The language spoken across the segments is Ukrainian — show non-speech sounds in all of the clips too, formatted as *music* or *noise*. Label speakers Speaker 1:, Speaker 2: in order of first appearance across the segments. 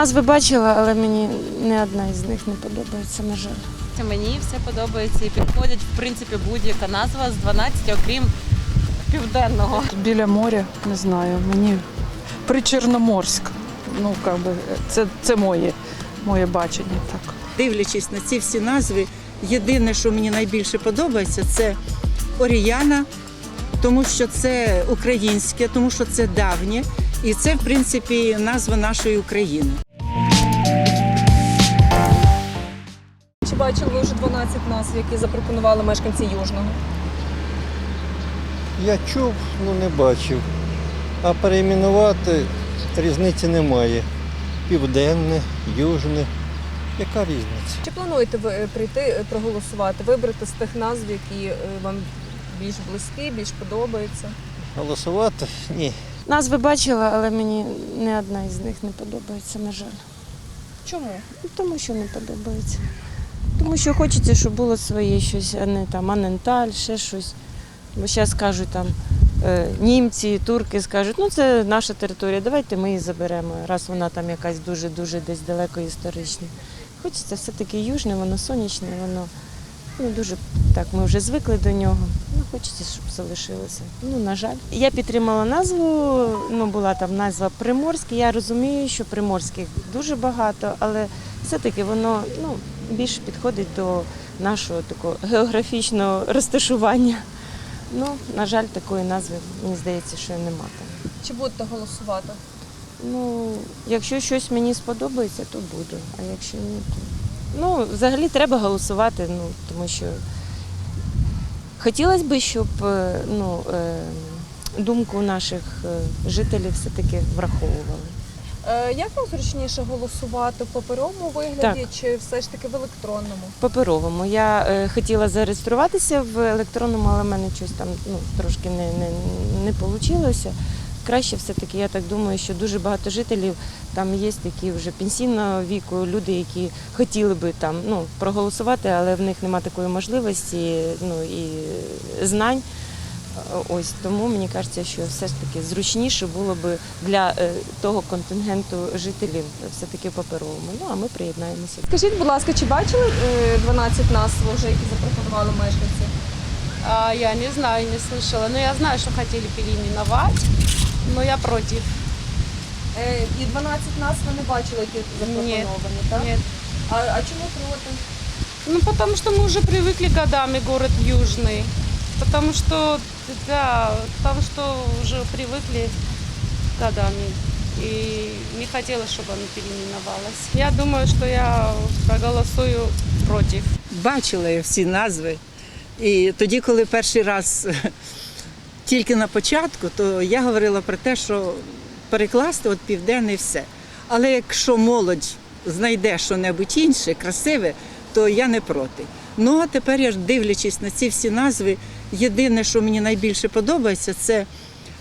Speaker 1: Назви бачила, але мені не одна із них не подобається, на жаль.
Speaker 2: Мені все подобається і підходять в принципі будь-яка назва з 12, окрім південного.
Speaker 3: Біля моря, не знаю, мені Причорноморськ. Ну, как би, це, це моє, моє бачення. Так.
Speaker 4: дивлячись на ці всі назви, єдине, що мені найбільше подобається, це Оріяна, тому що це українське, тому що це давнє, і це, в принципі, назва нашої України.
Speaker 5: Бачили вже 12 назв, які запропонували мешканці Южного?
Speaker 6: Я чув, ну не бачив. А перейменувати різниці немає. Південне, южне. Яка різниця?
Speaker 5: Чи плануєте ви е, прийти е, проголосувати, вибрати з тих назв, які е, вам більш близькі, більш подобаються?
Speaker 6: Голосувати? Ні.
Speaker 1: Назви бачила, але мені не одна із них не подобається, на жаль.
Speaker 5: Чому?
Speaker 1: Тому що не подобається. Тому що хочеться, щоб було своє щось, а не там аненталь, ще щось. Бо зараз кажуть там е, німці, турки скажуть, ну це наша територія, давайте ми її заберемо, раз вона там якась дуже-дуже десь далеко історична. Хочеться все-таки южне, воно сонячне, воно ну, дуже так, ми вже звикли до нього. Ну, хочеться, щоб залишилося. Ну, на жаль. Я підтримала назву, ну була там назва Приморський. Я розумію, що приморських дуже багато, але все-таки воно ну, більше підходить до нашого такого географічного розташування. Ну, на жаль, такої назви, мені здається, що нема там.
Speaker 5: Чи будете голосувати?
Speaker 1: Ну, якщо щось мені сподобається, то буду. А якщо ні, то. Ну, взагалі треба голосувати, ну, тому що хотілося б, щоб е, ну, е, думку наших е, жителів все-таки враховували.
Speaker 5: Е, як вам зручніше голосувати в паперовому вигляді чи все ж таки в електронному?
Speaker 1: Паперовому. Я е, хотіла зареєструватися в електронному, але в мене щось там ну, трошки не, не, не вийшло. Краще все-таки, я так думаю, що дуже багато жителів там є такі вже пенсійного віку, люди, які хотіли би там ну, проголосувати, але в них немає такої можливості ну, і знань. Ось тому мені кажеться, що все ж таки зручніше було би для е, того контингенту жителів все-таки в паперовому. Ну а ми приєднаємося.
Speaker 5: Скажіть, будь ласка, чи бачили е, 12 назв вже, які запропонували мешканці?
Speaker 2: А, я не знаю, не слышала. Но я знаю, что хотели переименовать, но я против.
Speaker 5: Е, і 12 назв ви не бачили, які запропоновані, так?
Speaker 2: Нет.
Speaker 5: А, а чому проти?
Speaker 2: Ну, потому что мы уже привыкли годами город Южный. Потому что, да, потому что уже привыкли годами. И не хотела, чтобы оно переименовалось. Я думаю, что я проголосую против.
Speaker 4: Бачила я всі назви. І тоді, коли перший раз *laughs* тільки на початку, то я говорила про те, що перекласти от південне все. Але якщо молодь знайде що-небудь інше, красиве, то я не проти. Ну а тепер я дивлячись на ці всі назви, єдине, що мені найбільше подобається, це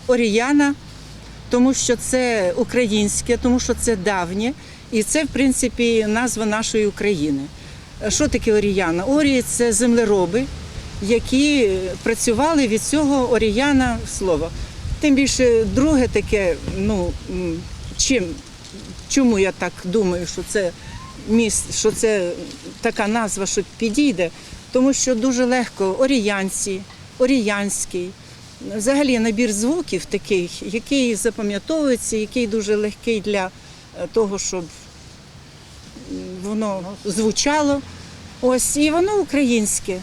Speaker 4: Оріяна, тому що це українське, тому що це давнє, і це, в принципі, назва нашої України. Що таке Оріяна? Орії це землероби, які працювали від цього Оріяна слова. Тим більше друге таке, ну чим, чому я так думаю, що це міст, що це така назва, що підійде, тому що дуже легко оріянці, оріянський. Взагалі набір звуків такий, який запам'ятовується, який дуже легкий для е, того, щоб воно звучало. Ось і воно українське.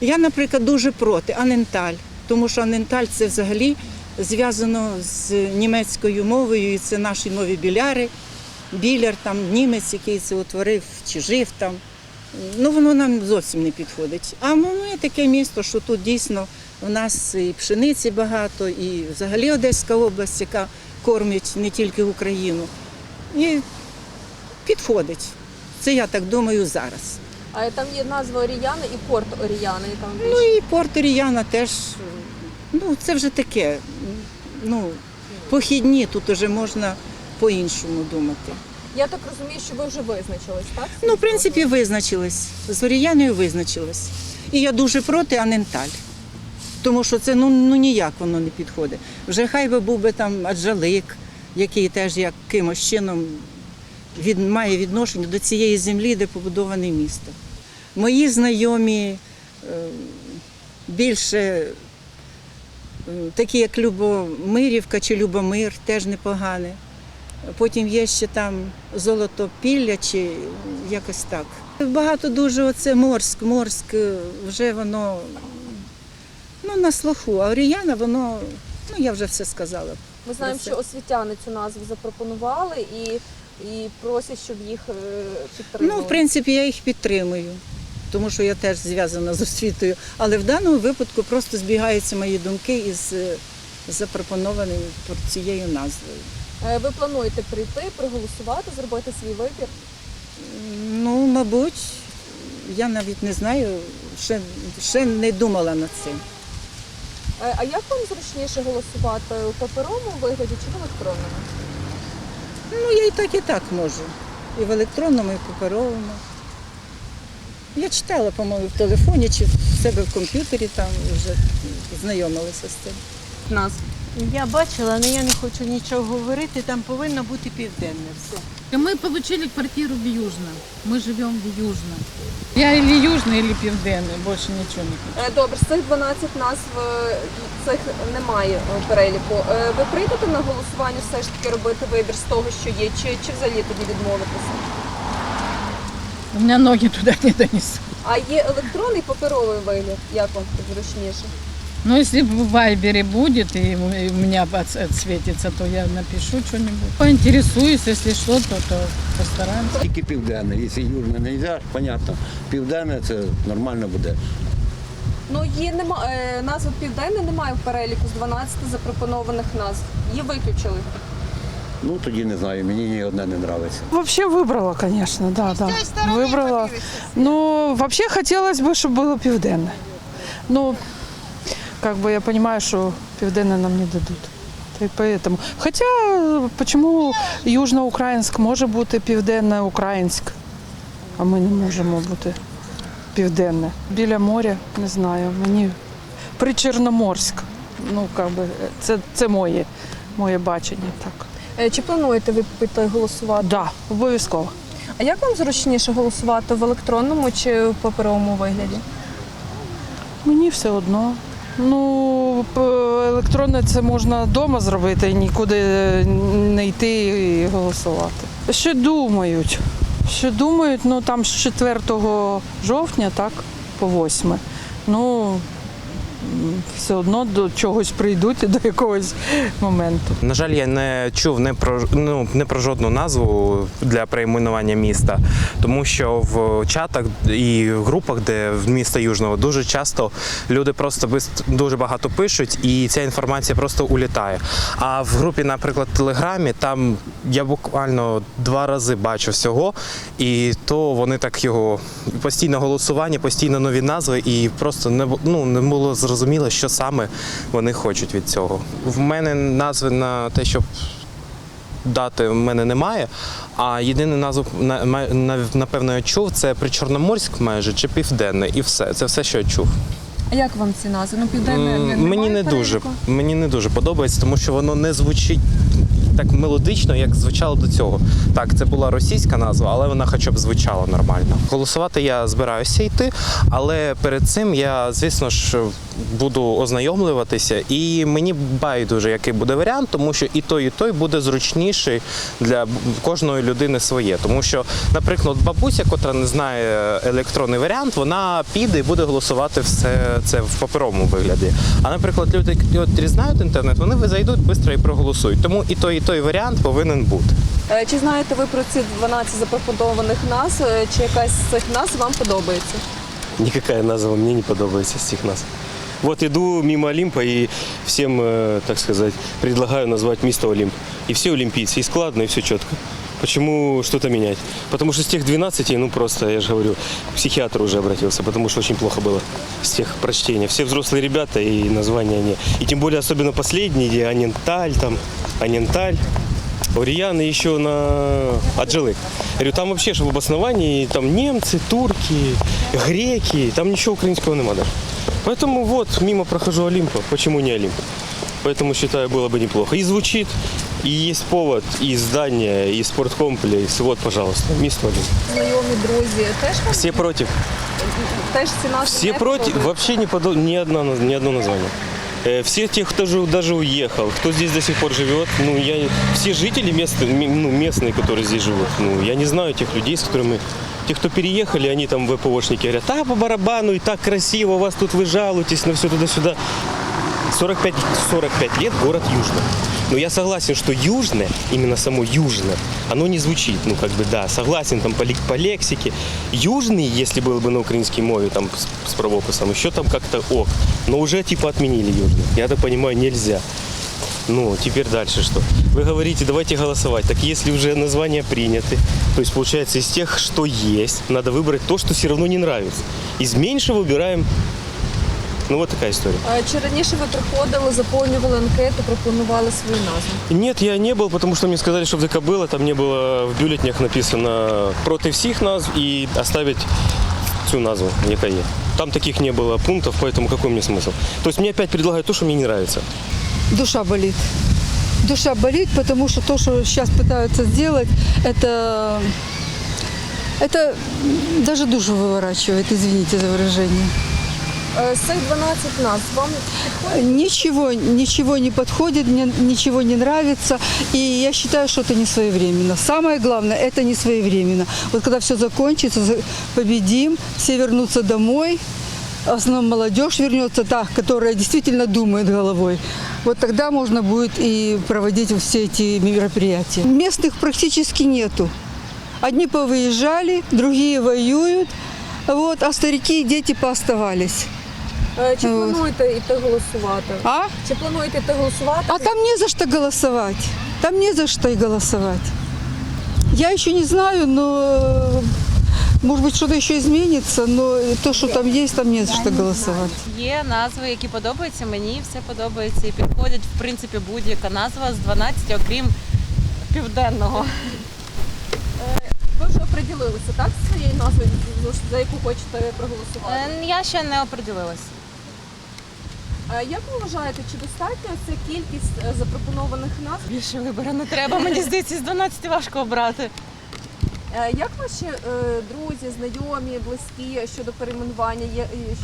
Speaker 4: Я, наприклад, дуже проти аненталь, тому що аненталь це взагалі зв'язано з німецькою мовою, і це наші нові біляри. Біляр, там німець, який це утворив чи жив там. Ну, воно нам зовсім не підходить. А ми таке місто, що тут дійсно в нас і пшениці багато, і взагалі Одеська область, яка кормить не тільки Україну. І підходить. Це я так думаю зараз.
Speaker 5: А там є назва Оріяни і порт Оріяни. і Там
Speaker 4: Ну і Порт Оріяна теж, ну це вже таке. Ну, похідні, тут вже можна по-іншому думати.
Speaker 5: Я так розумію, що ви вже визначились, так?
Speaker 4: Ну, в принципі, визначились. З Оріяною визначились. І я дуже проти Аненталь. Тому що це ну, ну ніяк воно не підходить. Вже хай би був би там Аджалик, який теж якимось чином від, має відношення до цієї землі, де побудоване місто. Мої знайомі е, більше е, такі, як Любомирівка чи Любомир, теж непогане. Потім є ще там Золотопілля чи якось так. Багато дуже оце Морськ, Морськ, е, вже воно ну, на слуху. А Оріяна, воно, ну я вже все сказала.
Speaker 5: Ми знаємо, що освітяни цю назву запропонували і, і просять, щоб їх е, підтримали.
Speaker 4: Ну, в принципі, я їх підтримую, тому що я теж зв'язана з освітою. Але в даному випадку просто збігаються мої думки із е, запропонованою цією назвою.
Speaker 5: Е, Ви плануєте прийти, проголосувати, зробити свій вибір?
Speaker 4: Ну, мабуть, я навіть не знаю, ще, ще не думала над цим.
Speaker 5: Е, А як вам зручніше голосувати у паперовому вигляді чи в електронному?
Speaker 4: Ну, я і так, і так можу. І в електронному, і в паперовому. Я читала, по-моєму, в телефоні чи в себе в комп'ютері там вже знайомилася з цим.
Speaker 5: Нас.
Speaker 7: Я бачила, але я не хочу нічого говорити. Там повинно бути південне все.
Speaker 8: Мы получили квартиру в Южном. Мы живем в Южном. Я или Южный, или Південний, больше ничего не хочу.
Speaker 5: Е, Добре, з цих 12 назв е, цих немає е, переліку. Е, Ви прийдете на голосування все ж таки робити вибір з того, що є, чи, чи взагалі тоді відмовитися?
Speaker 8: У меня ноги туда не донесут.
Speaker 5: А є електронний паперовий вигляд, як вам зручніше?
Speaker 8: Но если в Вайбере будет и у и у меня отс- отсветится, то я напишу что-нибудь. Поинтересуюсь, если что, то, то постараемся.
Speaker 9: Тільки південне. Якщо южне не можна, понятно. Південне це нормально буде.
Speaker 5: Ну, є нема е, назви південне немає в переліку з 12 запропонованих назв. Її виключили.
Speaker 9: Ну тоді не знаю, мені ні одне не подобається.
Speaker 3: Вообще выбрала, конечно, да, да. Выбрала. Ну, вообще хотелось бы, чтобы было південне. Ну, как бы я понимаю, что південне нам не дадут. Та й поэтому. Хотя, э, почему Южноукраїнськ може бути південне Українськ, а ми не можемо бути південне. Біля моря, не знаю, мені Причорноморськ. Ну, как би, це, це моє, моє бачення, так.
Speaker 5: Е, Чи плануєте ви піти голосувати?
Speaker 3: Да, обов'язково.
Speaker 5: А як вам зручніше голосувати в електронному чи в паперовому вигляді?
Speaker 3: Мені все одно. Ну, електронне це можна вдома зробити нікуди не йти і голосувати. Ще думають. Ще думають, ну там з 4 жовтня, так, по 8. Ну, все одно до чогось прийдуть до якогось моменту.
Speaker 10: На жаль, я не чув не про ну не про жодну назву для перейменування міста, тому що в чатах і в групах, де в міста Южного, дуже часто люди просто дуже багато пишуть, і ця інформація просто улітає. А в групі, наприклад, Телеграмі, там я буквально два рази бачу всього, і то вони так його постійно голосування, постійно нові назви, і просто не ну, не було зрозуміло, що саме вони хочуть від цього. В мене назви на те, щоб дати в мене немає. А єдину назву напевно я чув це Причорноморськ майже чи Південне, і все. Це все, що я чув.
Speaker 5: А як вам ці назви? Ну, південне
Speaker 10: мені
Speaker 5: не,
Speaker 10: мені дуже мені не дуже подобається, тому що воно не звучить так мелодично, як звучало до цього. Так, це була російська назва, але вона хоча б звучала нормально. Голосувати я збираюся йти, але перед цим я, звісно ж, буду ознайомлюватися, і мені байдуже, який буде варіант, тому що і той, і той буде зручніший для кожної людини своє. Тому що, наприклад, бабуся, котра не знає електронний варіант, вона піде і буде голосувати все це в паперовому вигляді. А наприклад, люди, які знають інтернет, вони зайдуть швидко і проголосують. Тому і той, і той варіант повинен бути.
Speaker 5: Е, Чи знаєте ви про ці 12 запропонованих назв? Е, Чи якась з цих назв вам подобається?
Speaker 11: Никакая назва мне не подобается с этих нас. Вот иду мимо Олимпа и всем, э, так сказать, предлагаю назвать место Олимп. И все олимпийцы, и складно, и все четко. Почему что-то менять? Потому что с тех 12, ну просто, я же говорю, к психиатру уже обратился, потому что очень плохо было с тех прочтения. Все взрослые ребята и названия не. И тем более, особенно последние, где Аненталь, там, Аненталь. Ориан и еще на Аджилык. Говорю, там вообще же в обосновании там немцы, турки, греки, там ничего украинского нема даже. Поэтому вот, мимо прохожу Олимпа, почему не Олимп? Поэтому считаю, было бы неплохо. И звучит, И есть повод, и здание, и спорткомплекс. Вот, пожалуйста, мисто Олимп.
Speaker 5: Знайомі, друзі, теж вам
Speaker 11: Все против.
Speaker 5: теж ці назви
Speaker 11: Все
Speaker 5: не
Speaker 11: против.
Speaker 5: подобаються?
Speaker 11: Вообще не подо... ни, одна, наз- ни одно название. Э, Все те, кто же даже уехал, кто здесь до сих пор живет, ну я все жители мест, м- ну, местные, которые здесь живут, ну я не знаю тех людей, с которыми те, кто переехали, они там ВПОшники говорят, а по барабану и так красиво, у вас тут вы жалуетесь на все туда-сюда. 45, 45 лет город Южный. Но я согласен, что Южное, именно само Южное, оно не звучит. Ну, как бы, да, согласен там по, по лексике. Южный, если был бы на украинской мове, там, с, с правописом, еще там как-то ок. Но уже, типа, отменили Южный. Я так понимаю, нельзя. Ну, теперь дальше что? Вы говорите, давайте голосовать. Так если уже названия приняты, то есть, получается, из тех, что есть, надо выбрать то, что все равно не нравится. Из меньшего выбираем ну, вот такая история.
Speaker 5: Е, Чи раніше ви приходили, заповнювали анкету, пропонували свою назву?
Speaker 11: Нет, я не был, потому что мне сказали, что в ДК было, там не было в бюллетнях написано против всех назв и оставить всю назву, є. Там таких не было пунктов, поэтому какой мне смысл? То есть мне опять предлагают то, что мне не нравится.
Speaker 12: Душа болит. Душа болит, потому что то, что сейчас пытаются сделать, это, это даже душу выворачивает, извините за выражение.
Speaker 5: З цих 12 назв вам?
Speaker 12: Ничего, ничего не подходит, мне ничего не нравится, и я считаю, что это не своевременно. Самое главное, это не своевременно. Вот когда все закончится, за- победим, все вернутся домой, в основном молодежь вернется, та, которая действительно думает головой. Вот тогда можно будет и проводить все эти мероприятия. Местных практически нету. Одни повыезжали, другие воюют, вот, а старики и дети пооставались.
Speaker 5: Е, Чи плануєте йти голосувати?
Speaker 12: А?
Speaker 5: Чи плануєте йти голосувати?
Speaker 12: А там не за что голосовать. Там не за что и голосовать. Я еще не знаю, но э, может быть что-то еще изменится, но то, что там есть, там не за что голосовать.
Speaker 2: Є назви, які подобаються мені, все подобається і підходять, в принципі, будь-яка назва з 12, окрім південного.
Speaker 5: Ви вже оприділилися, так, з своєю назвою, за- яку хочете проголосувати?
Speaker 2: Е, Я ще не оприділилась.
Speaker 5: Як ви вважаєте, чи достатньо ця кількість е, запропонованих назв?
Speaker 2: Більше вибору не треба. Мені здається, з 12 важко обрати.
Speaker 5: Е, Як ваші е, друзі, знайомі, близькі щодо перейменування?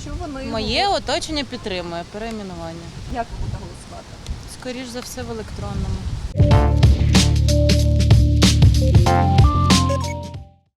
Speaker 5: Що вони
Speaker 2: Моє оточення підтримує перейменування.
Speaker 5: як ви будете голосувати?
Speaker 2: Скоріш за все в електронному.